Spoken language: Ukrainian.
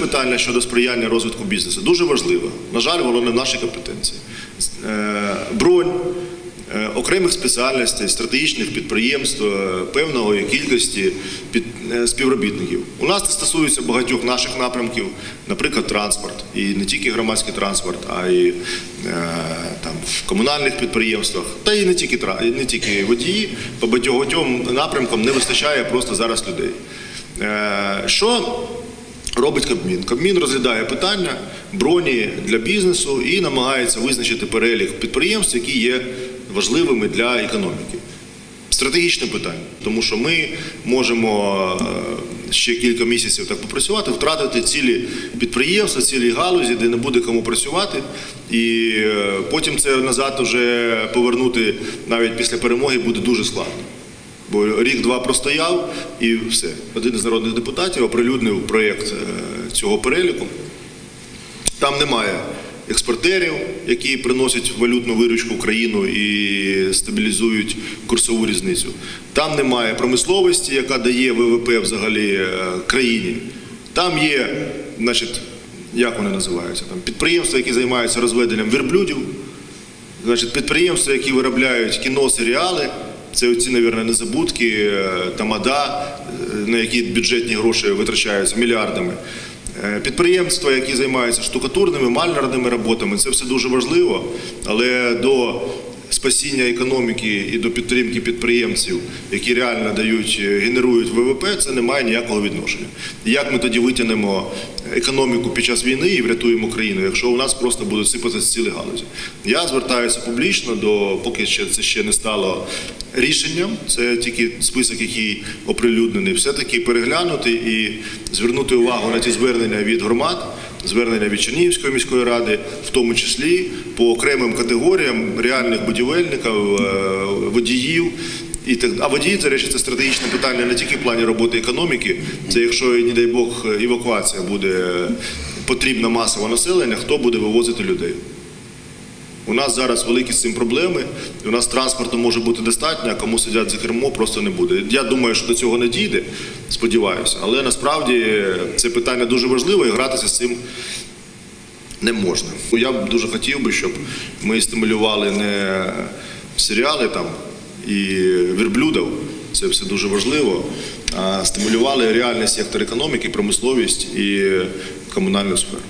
Питання щодо сприяння розвитку бізнесу дуже важливо. На жаль, воно не в нашій компетенції. Е, Бронь е, окремих спеціальностей, стратегічних підприємств, е, певної кількості співробітників. У нас це стосується багатьох наших напрямків, наприклад, транспорт, і не тільки громадський транспорт, а й там в комунальних підприємствах, та і не тільки не тільки водії. По багатьом напрямкам не вистачає просто зараз людей. Що робить Кабмін? Кабмін розглядає питання броні для бізнесу і намагається визначити перелік підприємств, які є важливими для економіки. Стратегічне питання, тому що ми можемо е, ще кілька місяців так попрацювати, втратити цілі підприємства, цілі галузі, де не буде кому працювати, і е, потім це назад вже повернути навіть після перемоги буде дуже складно. Бо рік-два простояв і все. Один із народних депутатів оприлюднив проєкт е, цього переліку. Там немає експортерів, які приносять валютну виручку в країну і стабілізують курсову різницю. Там немає промисловості, яка дає ВВП взагалі е, країні. Там є, значить, як вони називаються? Там підприємства, які займаються розведенням верблюдів, Значить, підприємства, які виробляють кіно, серіали, це оці, мабуть, незабудки, е, тамада, е, на які бюджетні гроші витрачаються мільярдами. Е, Підприємства, які займаються штукатурними, мальнерними роботами, це все дуже важливо, але до спасіння економіки і до підтримки підприємців, які реально дають, е, генерують ВВП, це не має ніякого відношення. Як ми тоді витягнемо економіку під час війни і врятуємо країну, якщо у нас просто будуть сипатися цілі галузі? Я звертаюся публічно до поки ще це ще не стало рішенням. Це тільки список, який оприлюднений, все-таки переглянути і звернути увагу на ті звернення від громад звернення від Чернігівської міської ради, в тому числі по окремим категоріям реальних будівельників, е, водіїв. І так, а водії, це речі, це стратегічне питання не тільки в плані роботи економіки. Це якщо, не дай Бог, евакуація буде потрібна масово населення, хто буде вивозити людей? У нас зараз великі з цим проблеми. У нас транспорту може бути достатньо, а кому сидять за кермо, просто не буде. Я думаю, що до цього не дійде, сподіваюся. Але насправді це питання дуже важливе і гратися з цим не можна. Я б дуже хотів би, щоб ми стимулювали не серіали там і верблюдів, це все дуже важливо, а стимулювали реальний сектор економіки, промисловість і комунальну сферу.